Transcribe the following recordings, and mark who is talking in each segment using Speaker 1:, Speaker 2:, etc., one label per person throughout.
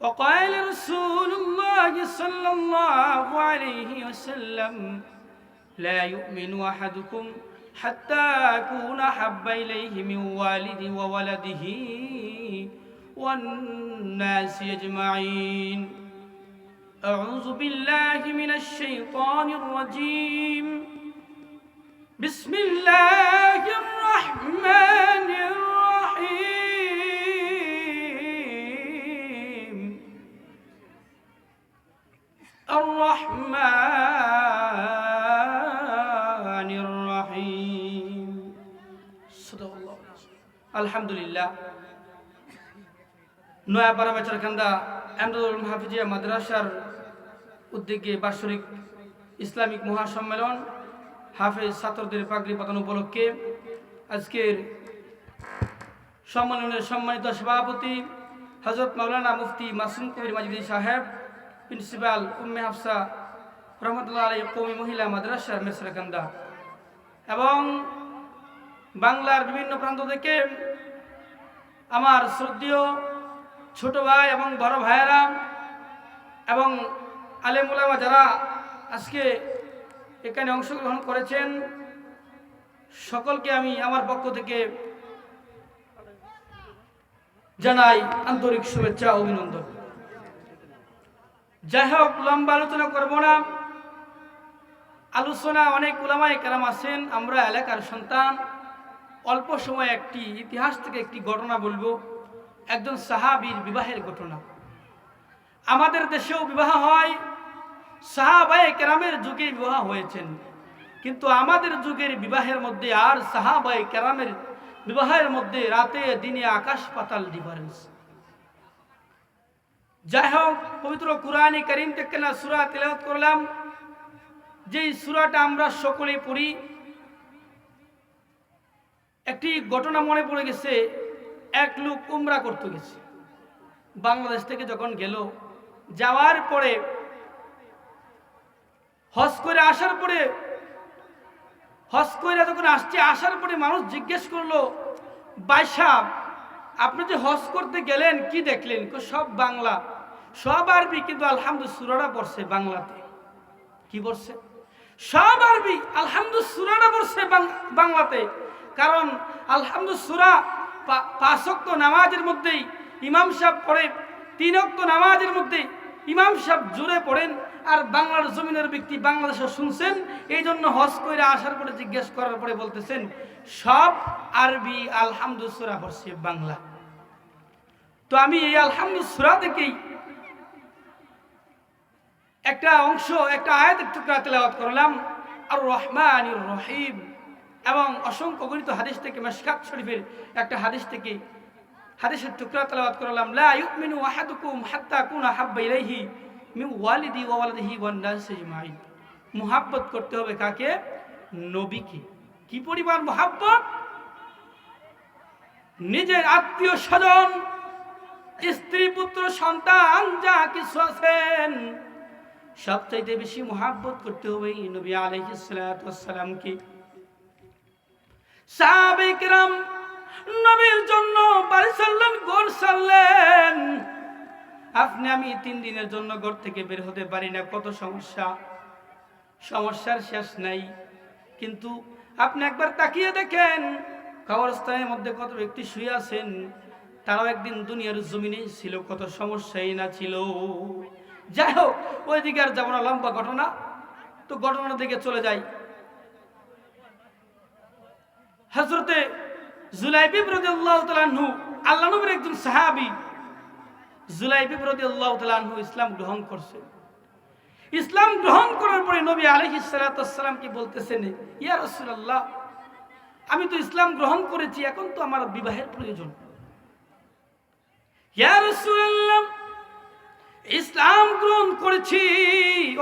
Speaker 1: وقال رسول الله صلى الله عليه وسلم لا يؤمن أحدكم حتى اكون أحب إليه من والده وولده والناس أجمعين. أعوذ بالله من الشيطان الرجيم. بسم الله الرحمن الرحيم الرحمن الرحيم صدق الله আলহামদুলিল্লাহ নয়াপাড়া বেচারখান্দা এমরুল হাফিজিয়া মাদ্রাসার উদ্যোগে বার্ষিক ইসলামিক মহাসম্মেলন হাফেজ ছাত্রদের পাগড়ি পাতানো উপলক্ষে আজকের সম্মেলনের সম্মানিত সভাপতি হজরত মাওলানা মুফতি মাসুম কবির মাজিদি সাহেব প্রিন্সিপাল উম্মে হাফসা রহমতুল্লাহ আলী কৌমি মহিলা মাদ্রাসা মেসরাকান্দা এবং বাংলার বিভিন্ন প্রান্ত থেকে আমার শ্রদ্ধীয় ছোট ভাই এবং বড় ভাইয়েরা এবং আলেমুলামা যারা আজকে এখানে অংশগ্রহণ করেছেন, সকলকে আমি আমার পক্ষ থেকে জানাই আন্তরিক শুভেচ্ছা অভিনন্দন। যাই হোক, লম্বা আলোচনা করব না। আলোচনা অনেক উলামায় কেরাম আছেন, আমরা এলাকার সন্তান। অল্প সময় একটি ইতিহাস থেকে একটি ঘটনা বলব। একজন সাহাবীর বিবাহের ঘটনা। আমাদের দেশেও বিবাহ হয়, সাহাবায়ে কেরামের যুগে বিবাহ হয়েছেন। কিন্তু আমাদের যুগের বিবাহের মধ্যে আর সাহাবায়ে কেরামের বিবাহের মধ্যে রাতে দিনে আকাশ পাতাল ডিফারেন্স যাই হোক পবিত্র কুরআনে করিম থেকে না সুরা তেলাওয়াত করলাম। যেই সুরাটা আমরা সকলে পড়ি, একটি ঘটনা মনে পড়ে গেছে, এক লোক উমরা করতে গেছে। বাংলাদেশ থেকে যখন গেল, যাওয়ার পরে হজ করে আসার পরে, হজ করে যখন আসছে, আসার পরে মানুষ জিজ্ঞেস করল বাইসাব আপনি যে হজ করতে গেলেন, কি দেখলেন? সব বাংলা। সব আরবি কিন্তু আলহামদু সুরাটা পড়ছে বাংলাতে। কি পড়ছে? সব আরবি আলহামদু সুরাটা পড়ছে বাংলাতে। কারণ আলহামদু সুরা পা- পাঁচক্ত নামাজের মধ্যেই ইমাম সাহেব পড়ে তিনক্ত নামাজের মধ্যে ইমাম সাহেব জুড়ে পড়েন আর বাংলার জমিনের ব্যক্তি বাংলাদেশে শুনছেন এই জন্য হজ করে আসার পরে জিজ্ঞেস করার পরে বলতেছেন, সব আরবি আলহামদু সুরা পড়ছে বাংলা। তো আমি এই আলহামদু সুরা থেকেই একটা অংশ, একটা আয়াতের টুকরা তেলাওয়াত করলাম আর রহমান রহিম এবং অসংখ্য গণিত হাদিস থেকে, মেশকাত শরীফের একটা হাদিস থেকে হাদিসের টুকরা তেলাওয়াত করলাম, লা ইউমিনু আহাদুকুম হাত্তা কুনা হাব্বা ইলাইহি মিন ওয়ালিদি ওয়া ওয়ালাদিহি ওয়ান নাস আজমাইন মুহাব্বত করতে হবে কাকে? নবীকে। কি পরিমাণ মুহাব্বত? নিজের আত্মীয় স্বজন, স্ত্রী, পুত্র, সন্তান, যা কিছু আছেন সবচাইতে বেশি মোহাব্বত করতে হবে নবী আলহিসামকে সাহাবেকরাম নবীর জন্য বাড়ি সারলেন গোর সারলেন আপনি, আমি তিন দিনের জন্য ঘর থেকে বের হতে পারি না, কত সমস্যা। সমস্যার শেষ নাই। কিন্তু আপনি একবার তাকিয়ে দেখেন, কবরস্থানের মধ্যে কত ব্যক্তি শুয়ে আছেন, তারাও একদিন দুনিয়ার জমিনে ছিল, কত সমস্যাই না ছিল। যাই হোক, ওইদিকে আর যাব না, লম্বা ঘটনা। তো ঘটনা দিকে চলে যাই। হজরতে একজন সাহাবী ইসলাম গ্রহণ করছে। ইসলাম গ্রহণ করার পরে নবী কি বলতেছেন, ইয়া রাসূলুল্লাহ, আমি তো ইসলাম গ্রহণ করেছি, এখন তো আমার বিবাহের প্রয়োজন। ইয়া রাসূলুল্লাহ ইসলাম গ্রহণ করেছি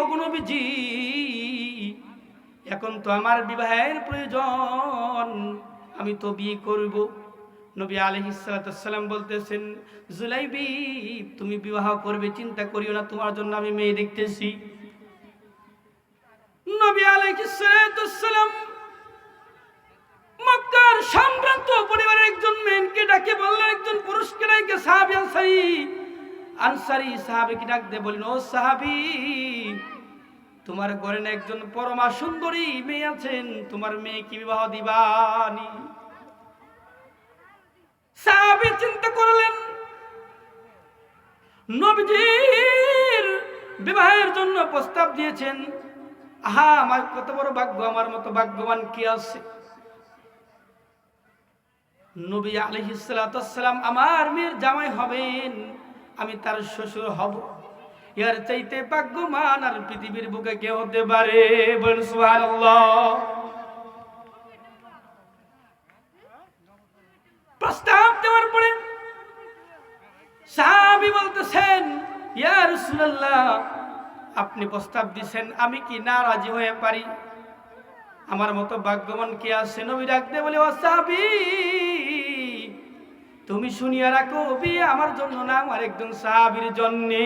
Speaker 1: ওগো নবীজি এখন তো আমার বিবাহের প্রয়োজন, আমি তো বিয়ে করব। নবী আলহিসাল্লাম বলতেছেন, জুলাইবি, তুমি বিবাহ করবে, চিন্তা করিও না, তোমার জন্য আমি মেয়ে দেখতেছি। নবী আলহিসাল্লাম সম্ভ্রান্ত পরিবারের একজন মেয়েকে ডাকে, বললেন, একজন পুরুষকে ডাকে, সাহাবি আনসারি সাহাবিকে ডাক দিয়ে বললেন, ও সাহাবি, তোমার ঘরে একজন পরমা সুন্দরী মেয়ে আছেন, তোমার মেয়ে কি বিবাহ দিবানি? সাহাবি চিন্তা করলেন, নবীজির বিবাহের জন্য প্রস্তাব দিয়েছেন। আহা, আমার কত বড় ভাগ্য, আমার মতো ভাগ্যবান কি আছে? নবী আলহিসাম আমার মেয়ের জামাই হবেন। আমি তার শ্বশুর হব। ইয়ার চাইতে ভাগ্যমান আর পৃথিবীর বুকে কে হতে পারে। প্রস্তাব দেওয়ার পরে সাহাবি বলতেছেন, ইয়া আপনি প্রস্তাব দিছেন, আমি কি না রাজি হয়ে পারি? আমার মতো ভাগ্যবান কি আছে নবী ডাকতে বলে, ও সাহাবি তুমি শুনিয়া রাখো বিয়ে আমার জন্য না, আমার একজন সাহাবির জন্যে।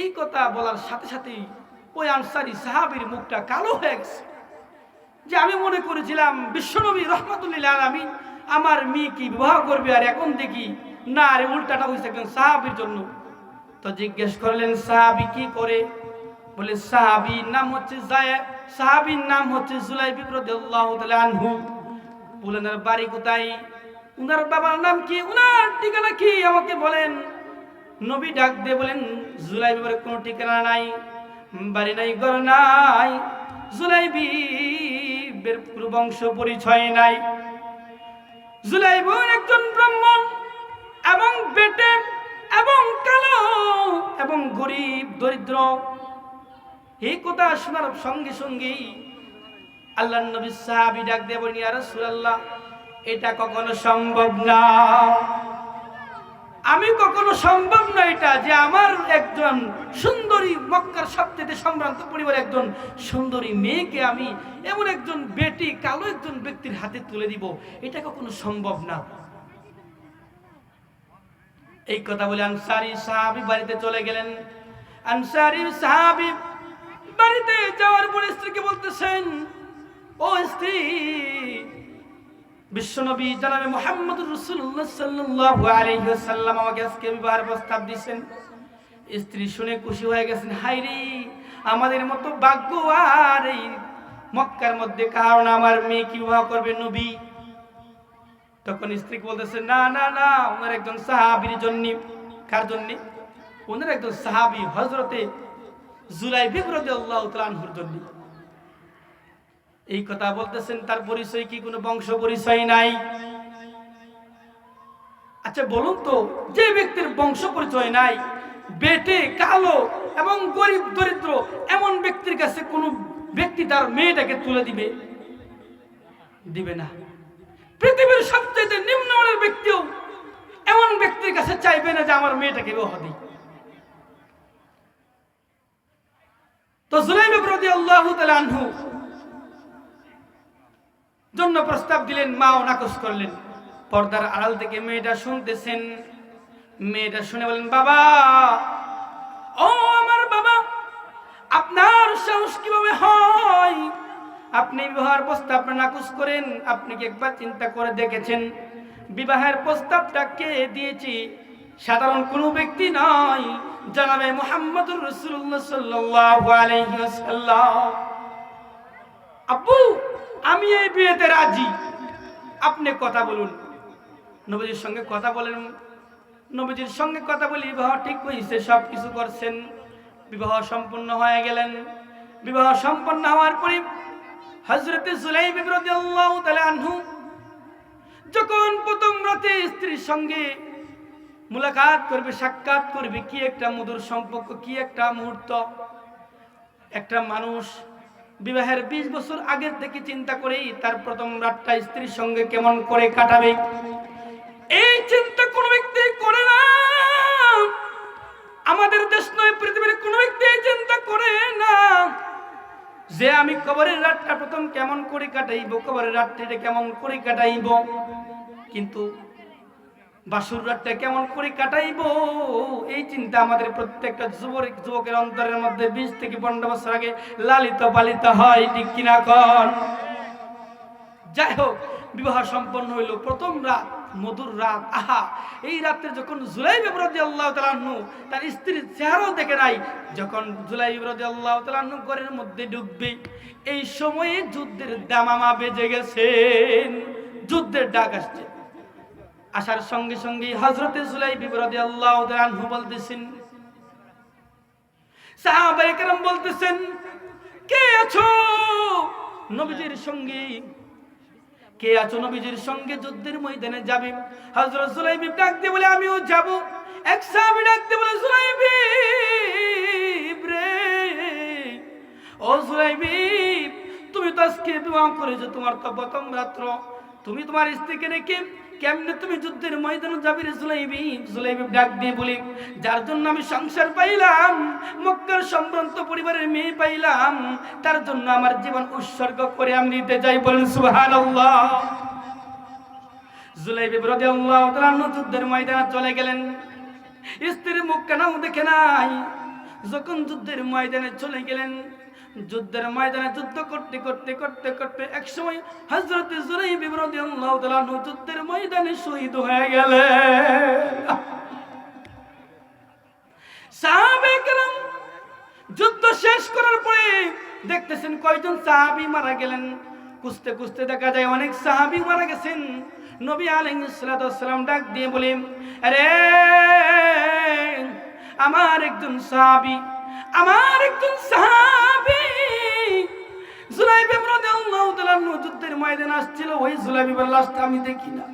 Speaker 1: এই কথা বলার সাথে সাথেই ওই আনসারি সাহাবির মুখটা কালো হয়ে গেছে। যে আমি মনে করেছিলাম, বিশ্বনবী রহমতুল্লাহ আমি আমার মেয়ে কি বিবাহ করবে আর এখন দেখি না, আরে উল্টাটা হয়েছে একজন সাহাবির জন্য। তো জিজ্ঞেস করলেন, সাহাবি কি করে? বলে, সাহাবির নাম হচ্ছে জায়া, সাহাবির নাম হচ্ছে জুলাইবি রাদিয়াল্লাহু তাআলা আনহু। বলেন বাড়ি কোথায়? উনার বাবার নাম কি? উনার ঠিকানা কি? আমাকে বলেন। নবী ডাক দিয়ে বলেন জুলাই জুলাইবির কোনো ঠিকানা নাই, বাড়ি নাই, ঘর নাই জুলাইবির পুরো বংশ পরিচয় নাই। জুলাইবুর একজন ব্রাহ্মণ এবং বেটে এবং কালো এবং গরিব, দরিদ্র। এই কথা শোনার সঙ্গে সঙ্গেই আল্লাহ নবী সাহাবি ডাক ইয়া রাসূলুল্লাহ এটা কখনো সম্ভব না। আমি কখনো সম্ভব না এটা যে আমার একজন সুন্দরী মক্কার সবচেয়ে সম্ভ্রান্ত পরিবার একজন সুন্দরী মেয়েকে আমি এমন একজন বেটি, কালো একজন ব্যক্তির হাতে তুলে দিব, এটা কখনো সম্ভব না। এই কথা বলে আনসারি সাহাবি বাড়িতে চলে গেলেন। আনসারি সাহাবি বাড়িতে যাওয়ার পরে স্ত্রীকে বলতেছেন, ও স্ত্রী বিশ্বনবী জানাবে মোহাম্মদ রসুল্লাহ সাল্লাল্লাহু আলাইহি ওয়াসাল্লাম আমাকে আজকে বিবাহের প্রস্তাব দিয়েছেন। স্ত্রী শুনে খুশি হয়ে গেছেন হাই রে, আমাদের মতো ভাগ্য আর এই মক্কার মধ্যে কারণ আমার মেয়ে কি বিবাহ করবে নবী? তখন স্ত্রী বলতেছে, না না না, ওনার একজন সাহাবির জন্য। কার জন্য? ওনার একজন সাহাবি হজরতে জুলাই বিব্রত আল্লাহ তালানহুর জন্য। এই কথা বলতেছেন, তার পরিচয় কি কোনো বংশ পরিচয় নাই? আচ্ছা বলুন তো, যে ব্যক্তির বংশ পরিচয় নাই, বেটে, কালো এবং গরিব, দরিদ্র, এমন ব্যক্তির কাছে কোনো ব্যক্তি তার মেয়েটাকে তুলে দিবে? দিবে না। পৃথিবীর সবচেয়ে নিম্নমানের ব্যক্তিও এমন ব্যক্তির কাছে চাইবে না যে আমার মেয়েটাকে বিবাহ দিই তো জুলাইম প্রতি আল্লাহ আনহু জন্য প্রস্তাব দিলেন, মাও নাকচ করলেন। পর্দার আড়াল থেকে মেয়েটা শুনতেছেন। মেয়েটা শুনে বলেন, বাবা, ও আমার বাবা, আপনার সাহস কীভাবে হয়? আপনি বিবাহের প্রস্তাব নাকচ করেন, আপনি কি একবার চিন্তা করে দেখেছেন? বিবাহের প্রস্তাবটা কে দিয়েছি? সাধারণ কোনো ব্যক্তি নয় জানাবে মোহাম্মদুর রসুল্লাহ ওয়াসাল্লাম। আব্বু আমি এই বিয়েতে রাজি। আপনি কথা বলুন। নবীজির সঙ্গে কথা বলেন। নবীজির সঙ্গে কথা বলি, বিবাহ ঠিক হয়েছে সব কিছু করছেন। বিবাহ সম্পূর্ণ হয়ে গেলেন। বিবাহ সম্পন্ন হওয়ার পরে হজরত সুলাইম রাদিয়াল্লাহু তাআলা আনহু যখন প্রথম রাতে স্ত্রীর সঙ্গে মুলাকাত করবে, সাক্ষাৎ করবে, কি একটা মধুর সম্পর্ক, কি একটা মুহূর্ত, একটা মানুষ বিবাহের বিশ বছর আগের থেকে চিন্তা করেই তার প্রথম রাতটা স্ত্রীর সঙ্গে কেমন করে কাটাবে। এই চিন্তা কোনো ব্যক্তি করে না। আমাদের দেশ নয়, পৃথিবীর কোনো ব্যক্তি এই চিন্তা করে না। যে আমি কবরের রাতটা প্রথম কেমন করে কাটাইব, কবরের রাতটা কেমন করে কাটাইব। কিন্তু বাসুর রাতটা কেমন করে কাটাইব? এই চিন্তা আমাদের প্রত্যেকটা যুবক যুবকের অন্তরের মধ্যে বিশ থেকে পনেরো বছর আগে লালিত পালিত হয়, ঠিক কিনা কন? যাই হোক, বিবাহ সম্পন্ন হইল প্রথম রাত, মধুর রাত, আহা! এই রাতে যখন জুলাই বিবরদি আল্লাহ তালাহু তার স্ত্রীর চেহারাও দেখে নাই, যখন জুলাই বিবরদি আল্লাহ তালাহু ঘরের মধ্যে ঢুকবে, এই সময়ে যুদ্ধের দামামা বেজে গেছেন, যুদ্ধের ডাক আসছে। আসার সঙ্গে সঙ্গে হজরতে জুলাই বিবরদি আল্লাহ তালাহু বলতেছেন, সাহাবায়ে কেরাম বলতেছেন, কে আছো? নবীজির সঙ্গে, কে আছো নবীজির সঙ্গে যুদ্ধের ময়দানে যাবে? হযরত সুলাইবি ডাক দিয়ে বলে, আমিও যাব। এক সাহাবী ডাক দিয়ে বলে সুলাইবি রে, ও সুলাইবি তুমি তো আজকে বিবাহ করেছ, তোমার তো প্রথম রাত্র, তুমি তোমার স্ত্রীকে রেখে কেমনে তুমি যুদ্ধের ময়দানে যাবি রে সুলাইবি সুলাইবি ডাক দিয়ে বলি, যার জন্য আমি সংসার পাইলাম, মক্কার সম্ভ্রান্ত পরিবারের মেয়ে পাইলাম, তার জন্য আমার জীবন উৎসর্গ করে আমি নিতে যাই। বলেন, সুবহানাল্লাহ। জুলাইবি রাদিয়াল্লাহু তাআলা যুদ্ধের ময়দানে চলে গেলেন। স্ত্রীর মুখ কেনাও দেখে নাই। যখন যুদ্ধের ময়দানে চলে গেলেন যুদ্ধের ময়দানে যুদ্ধ করতে করতে করতে করতে এক সময় হযরত জুলাইবি রাদিয়াল্লাহু তাআলা যুদ্ধের ময়দানে শহীদ হয়ে কেরাম যুদ্ধ শেষ করার পরে দেখতেছেন কয়জন সাহাবী মারা গেলেন। কুস্তে কুস্তে দেখা যায় অনেক সাহাবী মারা গেছেন। নবী আলাইহিস সালাম ডাক দিয়ে বলে, আরে, আমার একজন সাহাবী, আমার একজন সাহাবী জুলাইবি রাদিয়াল্লাহু তাআলা যুদ্ধের ময়দানে আসছিল, ওই জুলাইবির লাশটা আমি দেখি না।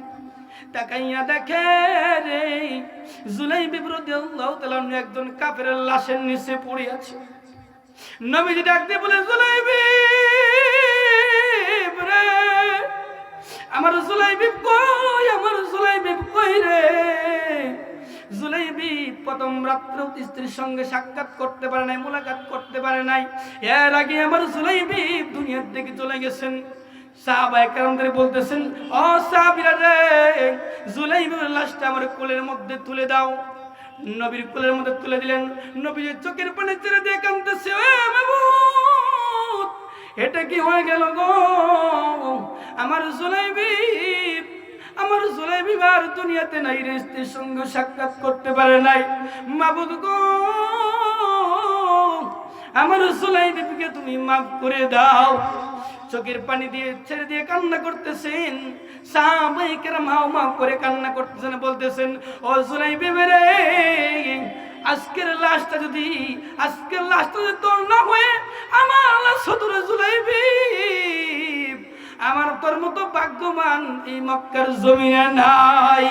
Speaker 1: তাকাইয়া দেখে রে, জুলাইবি রাদিয়াল্লাহু তাআলা একজন কাফেরের লাশের নিচে পড়ে আছে। নবীজি ডাক দিয়ে বলে, জুলাইবি রে, আমার জুলাইবি কই, আমার জুলাইবি কই রে? জুলাইবি প্রথম রাত্র স্ত্রীর সঙ্গে সাক্ষাৎ করতে পারে নাই, মোলাকাত করতে পারে নাই। এর আগে আমার জুলাইবি দুনিয়ার দিকে চলে গেছেন। সাহাবায়ে কেরামদের বলতেছেন লাশটা আমার কোলের মধ্যে তুলে দাও। নবীর কোলের মধ্যে তুলে দিলেন। নবীর চোখের পানি ছেড়ে দিয়ে মাহমুদ এটা কি হয়ে গেল গো? আমার জুলাইবি আমার জুলাইবি আর দুনিয়াতে নাই, রে স্ত্রীর সঙ্গে সাক্ষাৎ করতে পারে নাই। মাবুদ গো, আমার জুলাইবিকে তুমি মাফ করে দাও। চোখের পানি দিয়ে ছেড়ে দিয়ে কান্না করতেছেন। সাহাবাই কেরাম হাও মাও করে কান্না করতেছেন, বলতেছেন, ও জুলাই বেবেরে আজকের লাশটা যদি, আজকের লাশটা যদি তোর না হয়ে তোর মতো ভাগ্যবান এই মক্কার জমিনে নাই।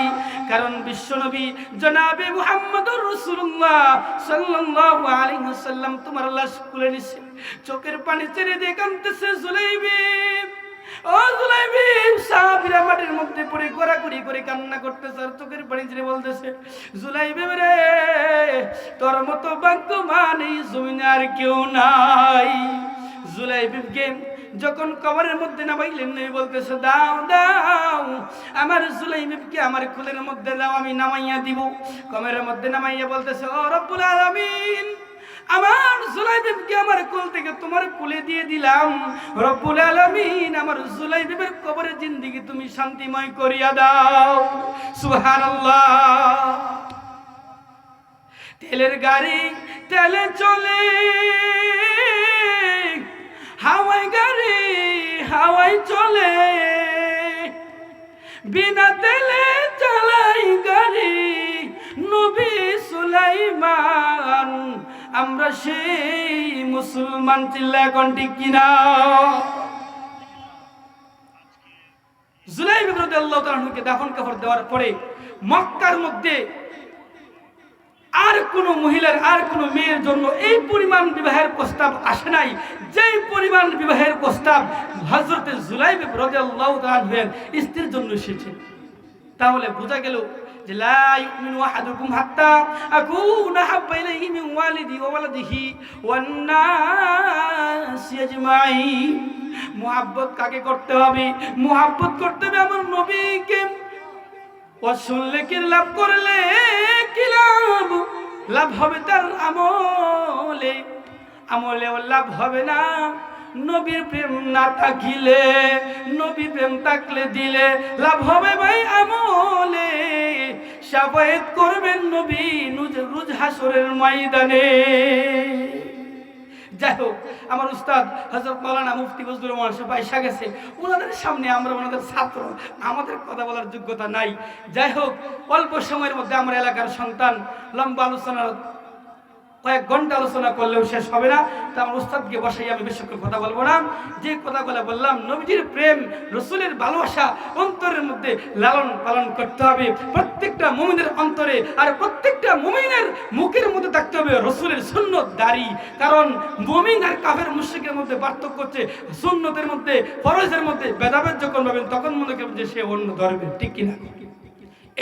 Speaker 1: কারণ বিশ্বনবী জনাবে মুহাম্মদুর রাসূলুল্লাহ সাল্লাল্লাহু আলাইহি ওয়াসাল্লাম তোমার লাশ খুলে নিছে। চোখের পানি ছেড়ে দিয়ে কাঁদতেছে জুলাইবি ও জুলাইবি সাহাবীরা মাটির মধ্যে পড়ে গোড়াগুড়ি করে কান্না করতেছে আর চোখের পানি ছেড়ে বলতেছে, জুলাইবি রে, তোর মতো ভাগ্যবান এই জমিনে আর কেউ নাই। জুলাইবিকে যখন কবরের মধ্যে নামাইলেন, নবী বলতেছে, দাও দাও, আমার জুলাইবিবকে আমার কুলের মধ্যে দাও, আমি নামাইয়া দিব। কবরের মধ্যে নামাইয়া বলতেছে, ও রব্বুল আলামিন, আমার জুলাইবিবকে আমার কোল থেকে তোমার কোলে দিয়ে দিলাম। রব্বুল আলামিন, আমার জুলাইবিবের কবরের জিন্দেগি তুমি শান্তিময় করিয়া দাও। সুবহানাল্লাহ। তেলের গাড়ি তেলে চলে। হাওয়াই গাড়ি হাওয়াই চলে। বিনা তেলে চালাই গাড়ি, নবী সুলাইমান, আমরা সেই মুসলমান চিল্লা এখন কিনা? জুলাই বিরোধী আল্লাহ দাফন কাপড় দেওয়ার পরে মক্কার মধ্যে আর কোন মহিলার, আর কোন মেয়ের জন্য এই পরিমাণ বিবাহের প্রস্তাব আসে নাই। যেই পরিমাণ বিবাহের প্রস্তাব হজরতে জুলাই বিরোধী আল্লাহ তালের স্ত্রীর জন্য এসেছে। তাহলে বোঝা গেল যে লা ইউমিনু আহাদুকুম হাত্তা আকুনা হাব্বা ইলাইহি মিন ওয়ালিদি ওয়া ওয়ালাদিহি ওয়ান নাসি আজমাইন মুহাব্বত কাকে করতে হবে? মুহাব্বত করতে হবে আমার নবীকে। শুনলে কি লাভ করলে? কি লাভ? লাভ হবে তার আমলে। আমলে ও লাভ হবে না। নবীর প্রেম না থাকিলে নবী প্রেম থাকলে দিলে লাভ হবে ভাই আমলে। সাফায়েত করবেন নবী নুজ রুজ হাসরের ময়দানে। যাই হোক, আমার উস্তাদ হজরত মৌলানা মুফতি বজলুর রহমান আইসা গেছে। ওনাদের সামনে আমরা ওনাদের ছাত্র, আমাদের কথা বলার যোগ্যতা নাই। যাই হোক, অল্প সময়ের মধ্যে আমার এলাকার সন্তান লম্বা আলোচনার কয়েক ঘণ্টা আলোচনা করলেও শেষ হবে না। তা আমার উস্তাদকে বসাই, আমি বেশিক্ষণ কথা বলব না। যে কথাগুলো বললাম, নবীজির প্রেম, রসুলের ভালোবাসা, অন্তরের মধ্যে লালন পালন করতে হবে। প্রত্যেকটা মুমিনের অন্তরে আর প্রত্যেকটা মুমিনের মুখের মধ্যে থাকতে হবে রসুলের সুন্নত দাড়ি। কারণ মুমিন আর কাফের মুশ্রিকের মধ্যে পার্থক্য হচ্ছে, সুন্নতের মধ্যে, ফরজের মধ্যে ভেদাভেদ যখন পাবেন তখন মনে করবেন যে সে অন্য ধর্মে ঠিক কিনা?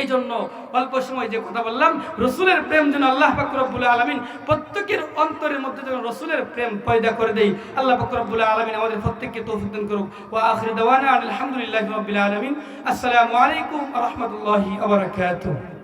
Speaker 1: এই জন্য অল্প সময় যে কথা বললাম, রসুলের প্রেম যেন আল্লাহ ফাকরবুল আলমিন প্রত্যেকের অন্তরের মধ্যে যেন রসুলের প্রেম পয়দা করে দেই আল্লাহ ফাকরবুল আলমিন আমাদের প্রত্যেককে তৌফিক করুক। ও আখরি দেওয়ানা আলহামদুলিল্লাহ রবিল আলমিন। আসসালামু আলাইকুম রহমতুল্লাহি আবরকাতুহ